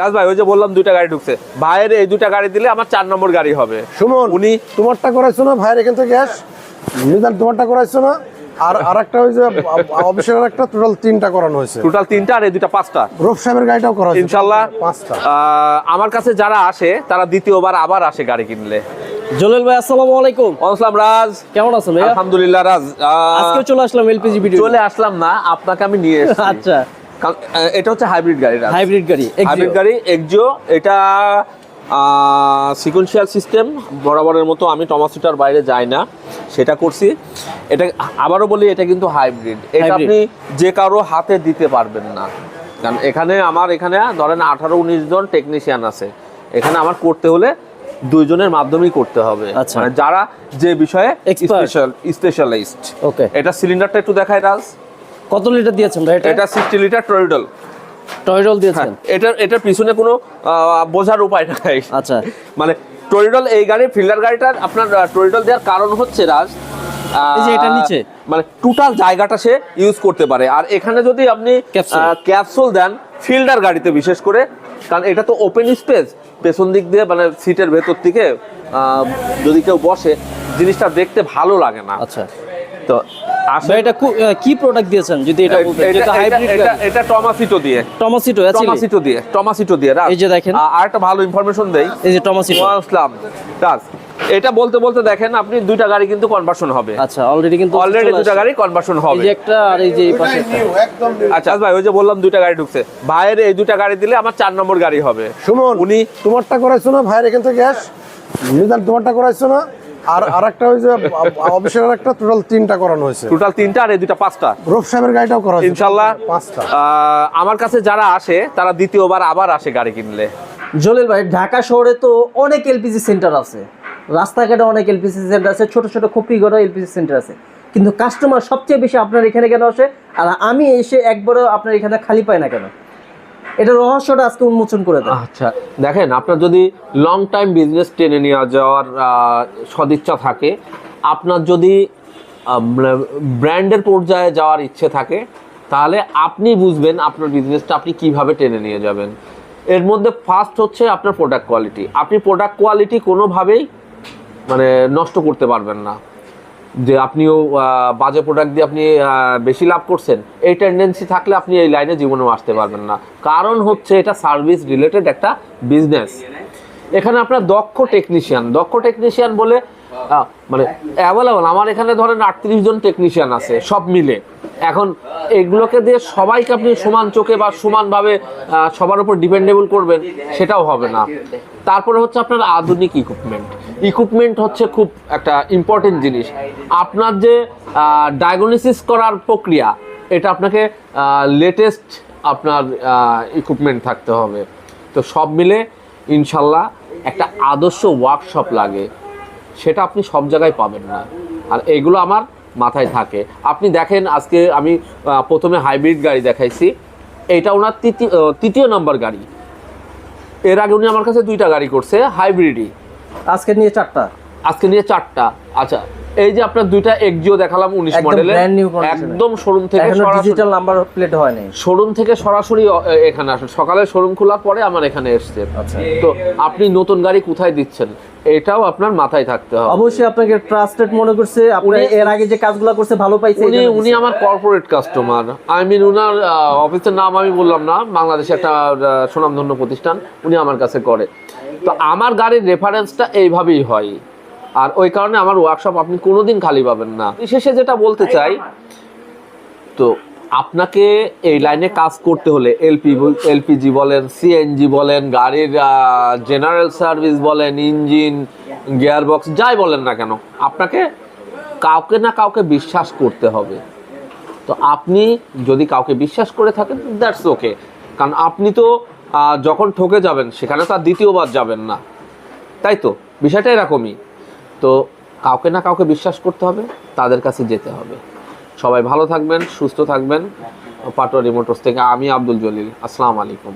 রাজ ভাই ওই যে বললাম দুইটা গাড়ি ঢুকছে। ভাইয়ের এই দুইটা গাড়ি দিলে আমার চার নম্বর গাড়ি হবে। সুমন উনি তোমারটা করাইছো না ভাইয়ের এখান থেকে গ্যাস তোমারটা করাইছো না। আর আরেকটা ওই যে অফিসের একটা টোটাল তিনটা করানো হয়েছে। টোটাল তিনটা আর এই দুইটা পাঁচটা। রূপ সাহেবের গাড়িটাও করা হয়েছে। ইনশাল্লাহ পাঁচটা। আমার কাছে যারা আসে তারা দ্বিতীয়বার আবার আসে গাড়ি কিনলে। জলিল ভাই আসসালামু আলাইকুম। আসলাম রাজ। কেমন আছেন আলহামদুলিল্লাহ রাজ। আজকে চলে আসলাম এলপিজি ভিডিও চলে আসলাম না আপনাকে আমি নিয়ে এসেছি। আচ্ছা। এটা হচ্ছে হাইব্রিড গাড়ি হাইব্রিড গাড়ি হাইব্রিড গাড়ি এক্সিও এটা সিকোয়েন্সিয়াল সিস্টেম বরাবরের মতো আমি টমাসিটার বাইরে যাই না সেটা করছি। এটা আবারও বলি এটা কিন্তু হাইব্রিড এটা আপনি যে কারও হাতে দিতে পারবেন না। কারণ এখানে আমার এখানে ধরেন আঠারো উনিশ জন টেকনিশিয়ান আছে। এখানে আমার করতে হলে দুইজনের মাধ্যমেই করতে হবে। আচ্ছা। মানে যারা যে বিষয়ে। স্পেশাল স্পেশালাইজড ওকে এটা সিলিন্ডারটা একটু দেখায় রাজ কত লিটার দিয়েছেন ভাই এটা? এটা সিক্সটি লিটার টরিডল টয়ডল দিয়েছেন? হ্যাঁ এটা এটার পিছনে কোনো বোঝার উপায় নাই। আচ্ছা। মানে টরিডল এই গাড়ির ফিল্ডার গাড়িটার আপনার টরিডল দেওয়ার কারণ হচ্ছে রাজ আহ, এই যে এটা নিচে। মানে টোটাল জায়গাটা সে ইউজ করতে পারে। আর এখানে যদি আপনি ক্যাপসুল দেন ফিল্ডার গাড়িতে বিশেষ করে কারণ এটা তো ওপেন স্পেস পেছন দিক দিয়ে মানে সিটের ভেতর থেকে যদি কেউ বসে জিনিসটা দেখতে ভালো লাগে না। আচ্ছা। তো আসলে এটা কি প্রোডাক্ট দিয়েছেন যদি এটা এটা- হাইব্রিড এটা এটা টমাসিটো দিয়ে। টমাসিটো আছে টমাসিটো দিয়ে টমাসিটো দিয়ে রাজ। এই যে দেখেন। আর একটা ভালো ইনফরমেশন দেই। এই যে টমাসিটো আসলাম রাজ এটা বলতে বলতে দেখেন আপনি দুইটা গাড়ি কিন্তু কনভার্সন হবে। আচ্ছা অলরেডি কিন্তু অলরেডি দুইটা গাড়ি কনভার্সন এই হবে যে একটা আর এই যে এই পাশে আচ্ছা ভাই ওই যে বললাম দুইটা গাড়ি ঢুকছে। ভাইয়ের এই দুইটা গাড়ি দিলে আমার চার নম্বর গাড়ি হবে। সুমন উনি তোমারটা করাইছো না ভাইয়ের এখান থেকে গ্যাস তোমারটা করাইছো না। আর আরেকটা ওই যে অফিসের একটা টোটাল তিনটা করানো হয়েছে। টোটাল তিনটা আর এই দুইটা পাঁচটা। রূপ সাহেবের গাড়িটাও করা হয়েছে। ইনশাল্লাহ। পাঁচটা। আমার কাছে যারা আসে তারা দ্বিতীয়বার আবার আসে গাড়ি কিনলে। জলিল ভাই ঢাকা শহরে তো অনেক এলপিজি সেন্টার আছে। রাস্তাঘাটে অনেক এলপিজি সেন্টার আছে ছোট ছোট খুপড়িঘরে এলপিজি সেন্টার আছে। কিন্তু কাস্টমার সবচেয়ে বেশি আপনার এখানে কেন আসে? আর আমি এসে একবারও আপনার এখানে খালি পাই না কেন? এটা রহস্যটা আজকে উন্মোচন করে দেন আচ্ছা দেখেন, আপনার যদি লং টাইম বিজনেস টেনে নিয়ে যাওয়ার সদিচ্ছা থাকে, আপনার যদি ব্র্যান্ডের পর্যায়ে যাওয়ার ইচ্ছে থাকে, তাহলে আপনি বুঝবেন আপনার বিজনেসটা আপনি কীভাবে টেনে নিয়ে যাবেন। এর মধ্যে ফার্স্ট হচ্ছে আপনার প্রোডাক্ট কোয়ালিটি আপনি প্রোডাক্ট কোয়ালিটি কোনোভাবেই মানে নষ্ট করতে পারবেন না। যে আপনিও বাজে প্রোডাক্ট দিয়ে আপনি বেশি লাভ করছেন, এই টেন্ডেন্সি থাকলে আপনি এই লাইনে জীবনেও আসতে পারবেন না। কারণ হচ্ছে এটা সার্ভিস রিলেটেড একটা বিজনেস এখানে আপনার দক্ষ টেকনিশিয়ান দক্ষ টেকনিশিয়ান বলে মানে অ্যাভেলেবল আমার এখানে ধরেন আটত্রিশ জন টেকনিশিয়ান আছে, সব মিলে। এখন এগুলোকে দিয়ে সবাইকে আপনি সমান চোখে বা সমানভাবে সবার উপর ডিপেন্ডেবল করবেন, সেটাও হবে না। তারপরে হচ্ছে আপনার আধুনিক ইকুইপমেন্ট ইকুইপমেন্ট হচ্ছে খুব একটা ইম্পর্টেন্ট জিনিস। আপনার যে ডায়াগনোসিস করার প্রক্রিয়া, এটা আপনাকে লেটেস্ট আপনার ইকুইপমেন্ট থাকতে হবে। তো সব মিলে ইনশাল্লাহ একটা আদর্শ ওয়ার্কশপ লাগে। সেটা আপনি সব জায়গায় পাবেন না। আর এগুলো আমার মাথায় থাকে। আপনি দেখেন আজকে আমি প্রথমে হাইব্রিড গাড়ি দেখাইছি। এটা ওনার তৃতীয় তৃতীয় নম্বর গাড়ি। এর আগে উনি আমার কাছে দুইটা গাড়ি করছে হাইব্রিডই। আজকে নিয়ে চারটা। আজকে নিয়ে চারটা। আচ্ছা এই যে আপনার দুইটা এক্সিও দেখালাম উনিশ একদম মডেলের। একদম শোরুম থেকে সরাসরি ডিজিটাল নাম্বার প্লেট হয় নাই শোরুম থেকে সরাসরি এখানে আসে সকালে শোরুম খোলার পরে আমার এখানে এসছে। আচ্ছা। তো আপনি নতুন গাড়ি কোথায় দিচ্ছেন? এটাও আপনার মাথায় থাকতে হবে। অবশ্যই আপনাকে ট্রাস্টেড মনে করছে। আপনি এর আগে যে কাজগুলো করছে ভালো পাইছে উনি উনি আমার কর্পোরেট কাস্টমার আই মিন উনার অফিসের নাম আমি বললাম না। বাংলাদেশে একটা সুনামধন্য প্রতিষ্ঠান। উনি আমার কাছে করে। তো আমার গাড়ির রেফারেন্সটা এইভাবেই হয়। আর ওই কারণে আমার ওয়ার্কশপ আপনি কোনোদিন খালি পাবেন না। শেষে যেটা বলতে চাই তো আপনাকে এই লাইনে কাজ করতে হলে এলপি এলপিজি বলেন সিএনজি বলেন গাড়ির জেনারেল সার্ভিস বলেন ইঞ্জিন গিয়ারবক্স যাই বলেন না কেন আপনাকে কাউকে না কাউকে বিশ্বাস করতে হবে। তো আপনি যদি কাউকে বিশ্বাস করে থাকেন দ্যাটস ওকে কারণ আপনি তো যখন ঠকে যাবেন সেখানে তো আর দ্বিতীয়বার যাবেন না। তাই তো? বিষয়টা এরকমই। তো কাউকে না কাউকে বিশ্বাস করতে হবে, তাদের কাছে যেতে হবে। সবাই ভালো থাকবেন, সুস্থ থাকবেন। পাটোয়ারি মোটরস থেকে আমি আব্দুল জলিল, আসসালামু আলাইকুম।